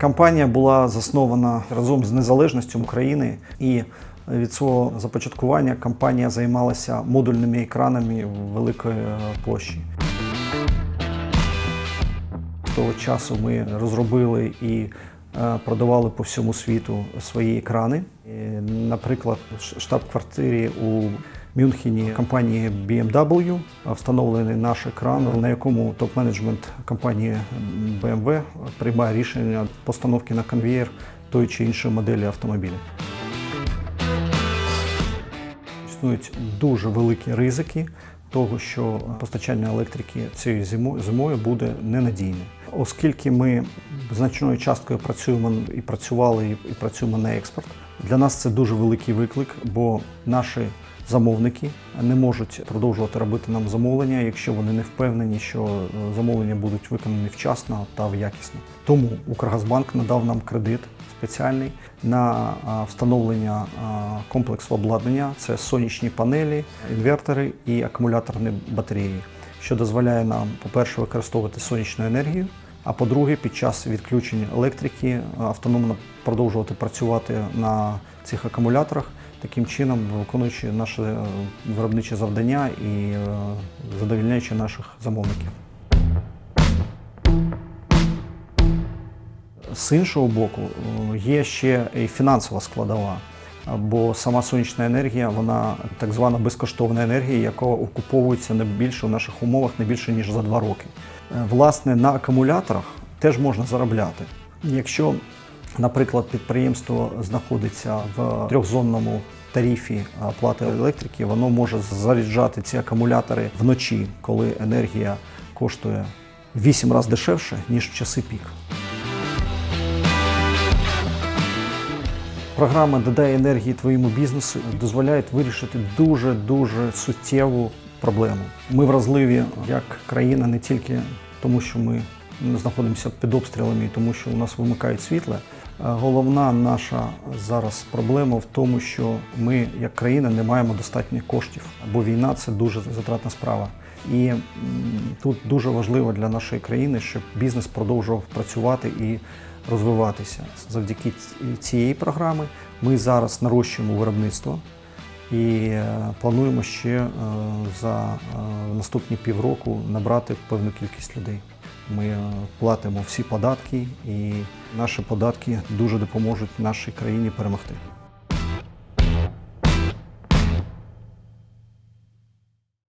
Компанія була заснована разом з незалежністю України, і від свого започаткування компанія займалася модульними екранами великої е, площі. З того часу ми розробили і е, продавали по всьому світу свої екрани. Наприклад, в штаб-квартирі у Мюнхені компанії BMW встановлений наш екран, на якому топ-менеджмент компанії BMW приймає рішення постановки на конвієр тої чи іншої моделі автомобіля. Існують дуже великі ризики того, що постачання електрики цією зимо- зимою буде ненадійне. Оскільки ми значною часткою працюємо і працювали, і працюємо на експорт, для нас це дуже великий виклик, бо наші замовники не можуть продовжувати робити нам замовлення, якщо вони не впевнені, що е, замовлення будуть виконані вчасно та якісно. Тому Укргазбанк надав нам кредит спеціальний на встановлення комплексу обладнання. Це сонячні панелі, інвертори і акумуляторні батареї, що дозволяє нам, по-перше, використовувати сонячну енергію. А по-друге, під час відключення електрики автономно продовжувати працювати на цих акумуляторах, таким чином виконуючи наше е, виробниче завдання і е, задовільняючи наших замовників. З іншого боку, е, є ще і фінансова складова, бо сама сонячна енергія, вона так звана безкоштовна енергія, яка окуповується не більше в наших умовах не більше ніж за два роки. Власне, на акумуляторах теж можна заробляти. Якщо, наприклад, підприємство знаходиться в трьохзонному тарифі оплати електрики, воно може заряджати ці акумулятори вночі, коли енергія коштує в 8 разів дешевше, ніж в часи пік. Програма «Додай енергії твоєму бізнесу дозволяє вирішити дуже дуже суттєву проблему. Ми вразливі як країна не тільки тому, що ми знаходимося під обстрілами, і тому що у нас вимикають світло. А Головна наша зараз проблема в тому, що ми, як країна, не маємо достатньо коштів, бо війна це дуже затратна справа. І тут дуже важливо для нашої країни, щоб бізнес продовжував працювати і розвиватися. Завдяки цієї програми ми зараз нарощуємо виробництво і е, плануємо ще е, за е, наступні півроку набрати певну кількість людей. Ми е, платимо всі податки, і наші податки дуже допоможуть нашій країні перемогти.